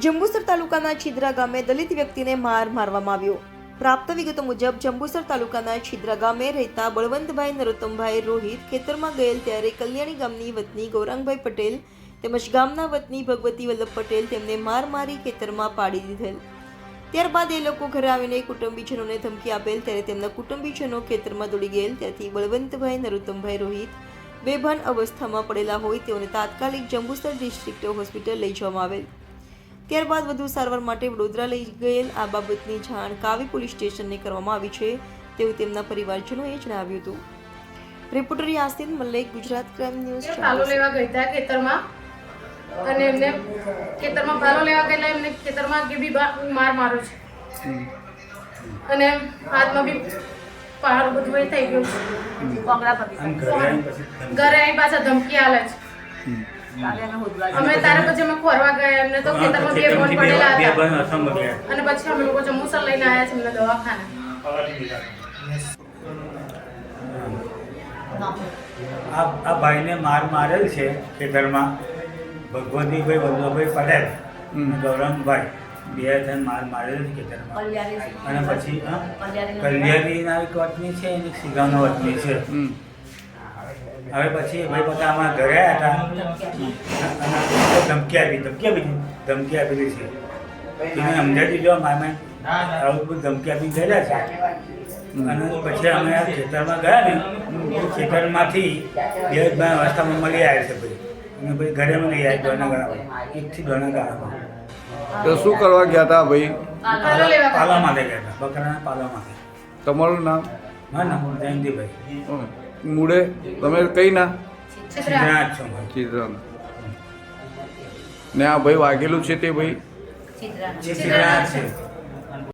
જંબુસર તાલુકાના છિદ્રા ગામે દલિત વ્યક્તિને માર મારવામાં આવ્યો. પ્રાપ્ત વિગતો મુજબ, જંબુસર તાલુકાના છિદ્રા ગામે રહેતા બળવંતભાઈ નરોત્તમભાઈ રોહિત ખેતરમાં ગયેલ ત્યારે કલ્યાણી ગામની વતની ગૌરાંગભાઈ પટેલ તેમજ ગામના વતની ભગવતી વલ્લભ પટેલ તેમને માર મારી ખેતરમાં પાડી દીધેલ. ત્યારબાદ એ લોકો ઘરે આવીને કુટુંબીજનોને ધમકી આપેલ ત્યારે તેમના કુટુંબીજનો ખેતરમાં દોડી ગયેલ. ત્યાંથી બળવંતભાઈ નરોત્તમભાઈ રોહિત બેભાન અવસ્થામાં પડેલા હોય તેઓને તાત્કાલિક જંબુસર ડિસ્ટ્રિક્ટ હોસ્પિટલ લઈ જવામાં આવેલ. ત્યારબાદ વધુ સારવાર માટે વડોદરા લઈ ગયેલ આ બાબતની જાણ કાવી પોલીસ સ્ટેશનને કરવામાં આવી છે તેવું તેમના પરિવારજનોએ જણાવ્યું હતું. Reporter Yasin Mallik Gujarat crime news પાલો લેવા ગઈ હતા ખેતરમાં અને એમને ખેતરમાં પાલો લેવા ગયેલા એમને ખેતરમાં ગીબી માર માર્યો છે. અને હાથમાં બી પહાડ બધું એ થઈ ગયું છે. ઘરે આવી પાછા ધમકી આલે છે. અમે તારા પછી અમે ખોરવા ગયા એમને તો ખેતરમાં બે બોન પડેલા હતા. અને પછી અમે લોકો જંબુસર લઈને આવ્યા છે એમને દવાખાને. આ આ ભાઈને માર મારેલ છે ખેતરમાં. ભગવતીભાઈ વલ્લભભાઈ પટેલ ગૌરંગભાઈ બે જણ માર મારેલ છે ખેતરમાં. અને પછી? કલ્યાણીના એક વતની છે અને સિગાનો વતની છે. હવે પછી ભાઈ પોતા અમારા ઘરે હતા. અને ધમકી આપી ધમકી આપી? ધમકી આપેલી છે. એને સમજાવી દીધો મામે આવું બધું ધમકી આપી ગયેલા છે. અને પછી અમે આ ખેતરમાં ગયા ને ખેતરમાંથી બે ભાઈ અવસ્થામાં મળી આવ્યા છે ભાઈ. અને ભાઈ ઘરે મને આવ્યા દોના ગાળામાં. એકથી દોના ગાળામાં. તો શું કરવા ગયા હતા ભાઈ? પાલો માટે ગયા હતા. બકરાના પાલા માટે તમારું નામ? હા નામ જયંતિભાઈ. મૂળે. તમે કઈ ના? ચિત્રણ ને આ ભાઈ વાગેલું છે તે ભાઈ? છે.